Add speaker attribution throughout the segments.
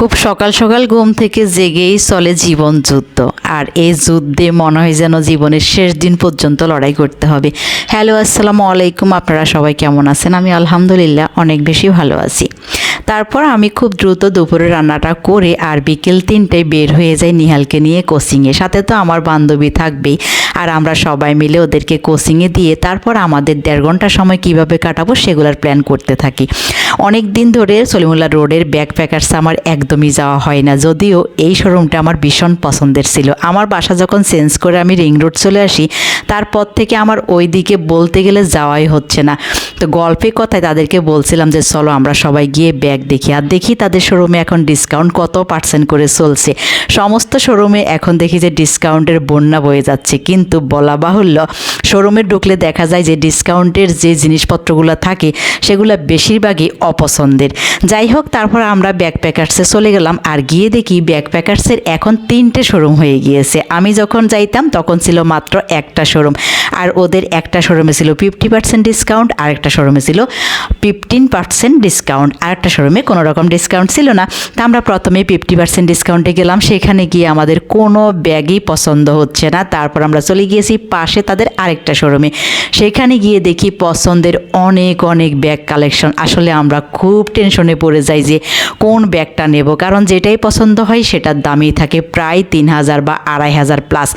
Speaker 1: খুব সকাল সকাল ঘুম থেকে জেগেই চলে জীবন যুদ্ধ। আর এই যুদ্ধে মনে হয় যেন জীবনের শেষ দিন পর্যন্ত লড়াই করতে হবে। হ্যালো, আসসালামু আলাইকুম। আপনারা সবাই কেমন আছেন? আমি আলহামদুলিল্লাহ অনেক বেশি ভালো আছি। তারপর আমি খুব দ্রুত দুপুরে রান্নাটা করে আর বিকেল তিনটায় বের হয়ে যাই নিহালকে নিয়ে কোচিংয়ে সাথে তো আমার বান্ধবী থাকবেই। আর আমরা সবাই মিলে ওদেরকে কোচিংয়ে দিয়ে তারপর আমাদের দেড় ঘণ্টা সময় কীভাবে কাটাবো সেগুলোর প্ল্যান করতে থাকি। অনেক দিন ধরে সলিমুল্লাহ রোডের ব্যাগ প্যাকার্স আমার একদমই যাওয়া হয় না। যদিও এই শোরুমটা আমার ভীষণ পছন্দের ছিল। আমার বাসা যখন চেঞ্জ করে আমি রিং রোড চলে আসি, তারপর থেকে আমার ওই দিকে বলতে গেলে যাওয়াই হচ্ছে না। তো গল্পে কথায় তাদেরকে বলছিলাম যে, চলো আমরা সবাই গিয়ে ব্যাগ দেখি। আর দেখি তাদের শোরুমে এখন ডিসকাউন্ট কত পার্সেন্ট করে চলছে। সমস্ত শোরুমে এখন দেখি যে ডিসকাউন্টের বন্যা বয়ে যাচ্ছে। কিন্তু বলা বাহুল্য। শোরুমে ঢুকলে দেখা যায় যে ডিসকাউন্টের যে জিনিসপত্রগুলো থাকে, সেগুলো বেশিরভাগই অপছন্দের। যাই হোক, তারপর আমরা ব্যাগ প্যাকার্সে চলে গেলাম আর গিয়ে দেখি ব্যাগ প্যাকার্সের এখন তিনটে শোরুম হয়ে গিয়েছে। আমি যখন যাইতাম, তখন ছিল মাত্র একটা শোরুম। আর ওদের একটা শোরুমে ছিল ফিফটি পার্সেন্ট ডিসকাউন্ট, আর একটা শোরুমে ছিল ফিফটিন পার্সেন্ট ডিসকাউন্ট। আর একটা শোরুমে কোনো রকম ডিসকাউন্ট ছিল না। তা আমরা প্রথমে ফিফটি পার্সেন্ট ডিসকাউন্টে গেলাম। সেখানে গিয়ে আমাদের কোনো ব্যাগই পছন্দ হচ্ছে না। তারপর আমরা চলে গিয়েছি পাশে তাদের আরেকটা শোরুমে সেখানে গিয়ে দেখি পছন্দের অনেক অনেক ব্যাগ কালেকশন আসলে আমরা খুব টেনশনে পড়ে যাই যে কোন ব্যাগটা নেব। কারণ যেটাই পছন্দ হয় সেটার দামই থাকে প্রায় তিন হাজার বা আড়াই হাজার প্লাস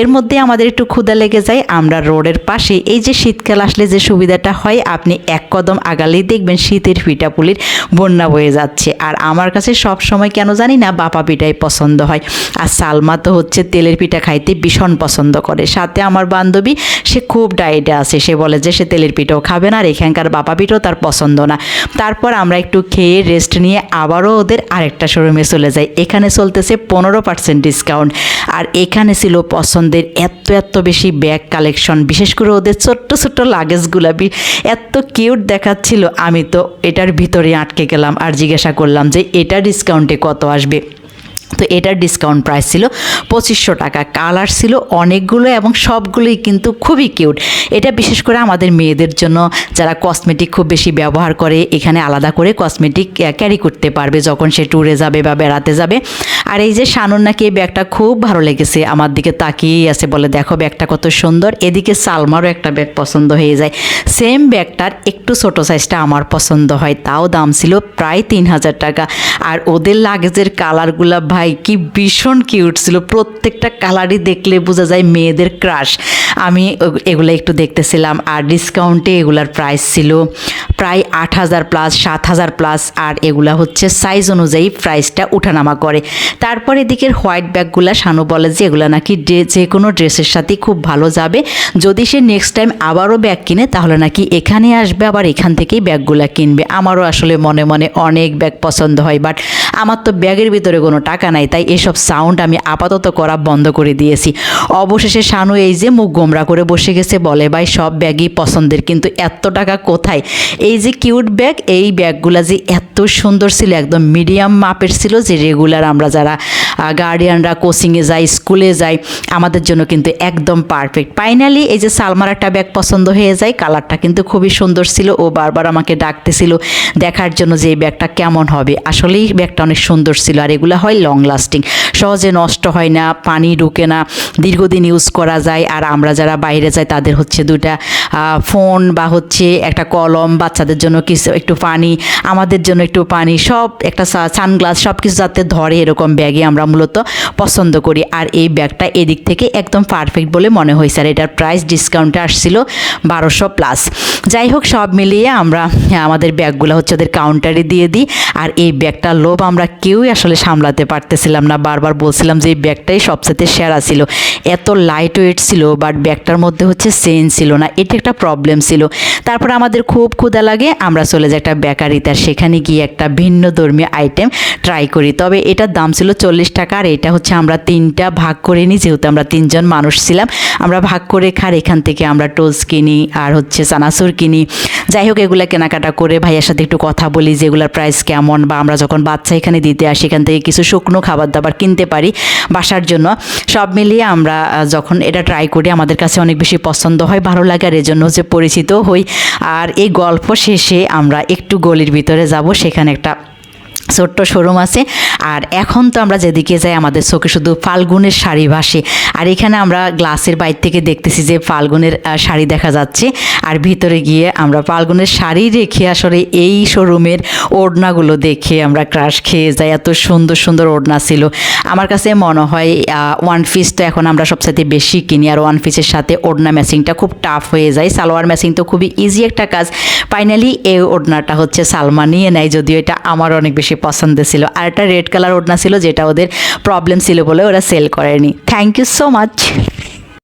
Speaker 1: এর মধ্যে আমাদের একটু ক্ষুদা লেগে যায়। আমরা রোডের পাশে এই যে শীতকাল আসলে যে সুবিধাটা হয়, আপনি এক কদম আগালেই দেখবেন শীতের পিঠাপুলির বন্যা বয়ে যাচ্ছে। আর আমার কাছে সব সময় কেন জানি না বাপা পিঠাই পছন্দ হয়। আর সালমা তো হচ্ছে তেলের পিঠা খাইতে ভীষণ পছন্দ করে। সাথে আমার বান্ধবী, সে খুব ডায়েটে আছে। সে বলে যে, সে তেলের পিঠাও খাবে না আর এখানকার বাপা পিঠাও তার পছন্দ না। তারপর আমরা একটু খেয়ে রেস্ট নিয়ে আবারও ওদের আরেকটা শোরুমে চলে যাই। এখানে চলতেছে পনেরো পার্সেন্ট ডিসকাউন্ট আর এখানে ছিল পছন্দের এত এত বেশি ব্যাগ কালেকশন বিশেষ করে ওদের ছোট্ট ছোট্ট লাগেজগুলো এত কিউট দেখাচ্ছিল। আমি তো এটার ভিতরে আটকে গেলাম। আর জিজ্ঞাসা করলাম যে, এটা ডিসকাউন্টে কত আসবে? তো এটার ডিসকাউন্ট প্রাইস ছিল পঁচিশশো টাকা। কালার ছিল অনেকগুলো এবং সবগুলোই কিন্তু খুবই কিউট এটা বিশেষ করে আমাদের মেয়েদের জন্য যারা কসমেটিক খুব বেশি ব্যবহার করে, এখানে আলাদা করে কসমেটিক ক্যারি করতে পারবে যখন সে ট্যুরে যাবে বা বেড়াতে যাবে। আর এই যে শানুর নাকি এই ব্যাগটা খুব ভালো লেগেছে, আমার দিকে তাকিয়েই আছে বলে, দেখো ব্যাগটা কত সুন্দর। এদিকে সালমারও একটা ব্যাগ পছন্দ হয়ে যায়। সেম ব্যাগটার একটু ছোটো সাইজটা আমার পছন্দ হয়, তাও দাম ছিল প্রায় তিন হাজার টাকা। আর ওদের লাগেজের কালারগুলা ভাই, কি ভীষণ কিউট ছিল। প্রত্যেকটা কালারই দেখলে বোঝা যায় মেয়েদের ক্রাশ আমি এগুলো একটু দেখতেছিলাম, আর ডিসকাউন্টে এগুলার প্রাইস ছিল প্রায় আট হাজার প্লাস সাত হাজার প্লাস আর এগুলা হচ্ছে সাইজ অনুযায়ী প্রাইসটা উঠানামা করে। তারপর এদিকের হোয়াইট ব্যাগগুলা শানু বলে যে এগুলো নাকি যে কোনো ড্রেসের সাথে খুব ভালো যাবে। যদি সে নেক্সট টাইম আবারও ব্যাগ কিনে, তাহলে নাকি এখানে আসবে, আবার এখান থেকেই ব্যাগগুলা কিনবে। আমারও আসলে মনে মনে অনেক ব্যাগ পছন্দ হয় বাট আমার তো ব্যাগের ভিতরে কোনো টাকা নাই, তাই এসব সাউন্ড আমি আপাতত করা বন্ধ করে দিয়েছি। অবশেষে শানু এই যে মুখ গোমরা করে বসে গেছে, বলে, ভাই, সব ব্যাগই পছন্দের, কিন্তু এত টাকা কোথায়? এই যে কিউট ব্যাগ এই ব্যাগগুলা যে এত সুন্দর ছিল, একদম মিডিয়াম মাপের ছিল, যে রেগুলার আমরা যারা গার্ডিয়ানরা কোচিংয়ে যায় স্কুলে যায়, আমাদের জন্য কিন্তু একদম পারফেক্ট ফাইনালি এই যে সালমার একটা ব্যাগ পছন্দ হয়ে যায় কালারটা কিন্তু খুবই সুন্দর ছিল। ও বারবার আমাকে ডাকতেছিল দেখার জন্য যে এই ব্যাগটা কেমন হবে। আসলেই ব্যাগটা অনেক সুন্দর ছিল আর এগুলো হয় লং লাস্টিং সহজে নষ্ট হয় না, পানি ঢুকে না, দীর্ঘদিন ইউজ করা যায়। আর আমরা যারা বাইরে যাই, তাদের হচ্ছে দুটা ফোন বা হচ্ছে একটা কলম, বাচ্চাদের জন্য কিছু একটু পানি, আমাদের জন্য একটু পানি, সব একটা সানগ্লাস সব কিছু যাতে ধরে এরকম ব্যাগে আমরা মূলত পছন্দ করি। আর এই ব্যাগটা এদিক থেকে একদম পারফেক্ট বলে মনে হয়েছে। আর এটার প্রাইস ডিসকাউন্টে আসছিল বারোশো প্লাস যাই হোক, সব মিলিয়ে আমরা আমাদের ব্যাগগুলো হচ্ছে ওদের কাউন্টারে দিয়ে দিই। আর এই ব্যাগটার লোভ আমরা কেউই আসলে সামলাতে পারতেছিলাম না। বারবার বলছিলাম যে এই ব্যাগটাই সবচেয়ে সেরা ছিল। এত লাইট ওয়েট ছিল বাট ব্যাগটার মধ্যে হচ্ছে চেন ছিল না। এটা একটা প্রবলেম ছিল। তারপর আমাদের খুব ক্ষুদা লাগে, আমরা চলে যাই একটা বেকারিতে সেখানে গিয়ে একটা ভিন্ন ধর্মীয় আইটেম ট্রাই করি। তবে এটার দাম ছিল চল্লিশ টাকা আর এটা হচ্ছে আমরা তিনটা ভাগ করে নিই, যেহেতু আমরা তিনজন মানুষ ছিলাম। আমরা ভাগ করে খার এখান থেকে আমরা টোস্ট কিনি আর হচ্ছে চানাচুর কিনি। যাই হোক, এগুলো কেনাকাটা করে ভাইয়ের সাথে একটু কথা বলি যে এগুলোর প্রাইস কেমন বা আমরা যখন বাচ্চা এখানে দিতে আসি, এখান থেকে কিছু শুকনো খাবার দাবার কিনতে পারি বাসার জন্য। সব মিলিয়ে আমরা যখন এটা ট্রাই করি, আমাদের কাছে অনেক বেশি পছন্দ হয়, ভালো লাগে আর এজন্য হচ্ছে পরিচিত হই। আর এই গল্প শেষে আমরা একটু গলির ভিতরে যাব, সেখানে একটা ছোট্ট শোরুম আছে। আর এখন তো আমরা যেদিকে যাই, আমাদের চোখে শুধু ফাল্গুনের শাড়ি ভাসে। আর এখানে আমরা গ্লাসের বাইর থেকে দেখতেছি যে ফাল্গুনের শাড়ি দেখা যাচ্ছে। আর ভিতরে গিয়ে আমরা ফাল্গুনের শাড়ি রেখে আসলে এই শোরুমের ওড়নাগুলো দেখে আমরা ক্রাশ খেয়ে যাই। এত সুন্দর সুন্দর ওড়না ছিল। আমার কাছে মনে হয় ওয়ান পিস তো এখন আমরা সবসাথে বেশি কিনি। আর ওয়ান পিসের সাথে ওড়না ম্যাচিংটা খুব টাফ হয়ে যায়। সালোয়ার ম্যাচিং তো খুবই ইজি একটা কাজ। ফাইনালি এই ওড়নাটা হচ্ছে সালমা নিয়ে নেয় যদিও এটা আমার অনেক বেশি পছন্দের ছিল। আর একটা রেড কালার ওড়না ছিল যেটা ওদের প্রবলেম ছিল বলে ওরা সেল করেনি। Thank you so much